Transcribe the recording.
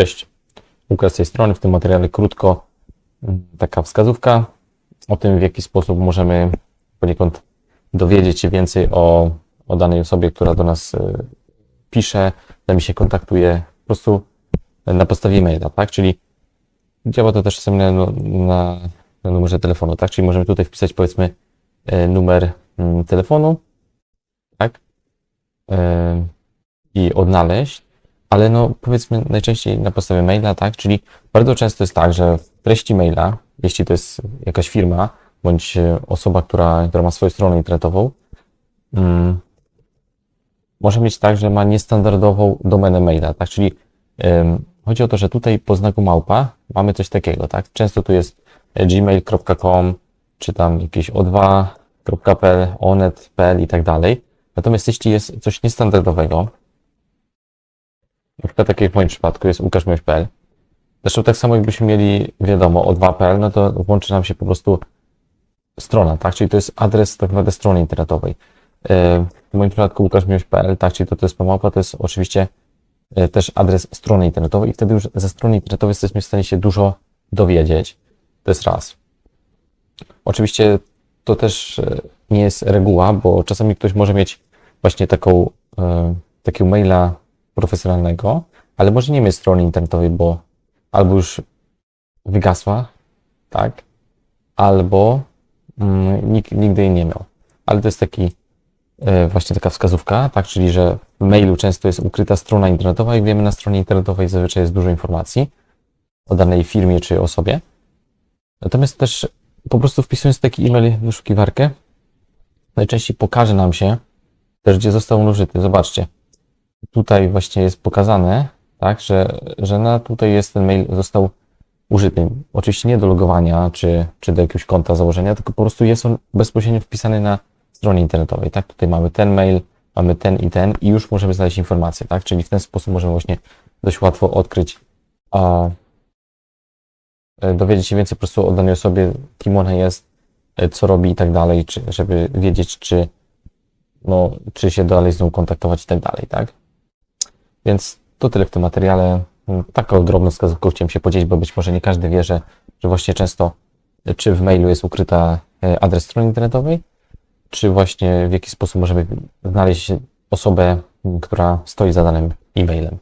Cześć. Łukasz z tej strony. W tym materiale krótko mm, taka wskazówka o tym, w jaki sposób możemy poniekąd dowiedzieć się więcej o, o danej osobie, która do nas y, pisze, z nami się kontaktuje po prostu na podstawie maila, tak? Czyli działa to też czasem na, na, na numerze telefonu, tak? Czyli możemy tutaj wpisać powiedzmy y, numer mm, telefonu, tak? I odnaleźć ale no powiedzmy najczęściej na podstawie maila, tak? Czyli bardzo często jest tak, że w treści maila, jeśli to jest jakaś firma bądź osoba, która, która ma swoją stronę internetową, mm, może mieć tak, że ma niestandardową domenę maila, tak? Czyli ym, chodzi o to, że tutaj po znaku małpa mamy coś takiego, tak? Często tu jest gmail.com, czy tam jakieś o2.pl, onet.pl i tak dalej. Natomiast jeśli jest coś niestandardowego, na przykład tak jak w moim przypadku jest łukaszmiłość.pl. Zresztą tak samo jakbyśmy mieli, wiadomo, o 2.pl, no to włączy nam się po prostu strona, tak? Czyli to jest adres tak naprawdę strony internetowej. E, w moim przypadku łukaszmiłość.pl, tak? Czyli to, to jest pomapa, to jest oczywiście e, też adres strony internetowej i wtedy już ze strony internetowej jesteśmy w stanie się dużo dowiedzieć. To jest raz. Oczywiście to też e, nie jest reguła, bo czasami ktoś może mieć właśnie taką, takiego maila profesjonalnego, ale może nie mieć strony internetowej, bo albo już wygasła, tak, albo mm, nikt nigdy jej nie miał. Ale to jest taki e, właśnie taka wskazówka, tak, czyli że w mailu często jest ukryta strona internetowa i wiemy na stronie internetowej zazwyczaj jest dużo informacji o danej firmie czy osobie. Natomiast też po prostu wpisując taki e-mail w wyszukiwarkę, najczęściej pokaże nam się też, gdzie został użyty. Zobaczcie, tutaj właśnie jest pokazane, tak, że, że na tutaj jest ten mail został użyty. Oczywiście nie do logowania czy, czy do jakiegoś konta założenia, tylko po prostu jest on bezpośrednio wpisany na stronie internetowej, tak? Tutaj mamy ten mail, mamy ten i ten i już możemy znaleźć informacje, tak? Czyli w ten sposób możemy właśnie dość łatwo odkryć, a e, dowiedzieć się więcej po prostu o danej osobie, kim ona jest, e, co robi i tak dalej, czy, żeby wiedzieć, czy, no, czy się dalej z nią kontaktować i tak dalej, tak? Więc to tyle w tym materiale. Taką drobną wskazówką chciałem się podzielić, bo być może nie każdy wie, że, że właśnie często czy w mailu jest ukryta e, adres strony internetowej, czy właśnie w jaki sposób możemy znaleźć osobę, która stoi za danym e-mailem.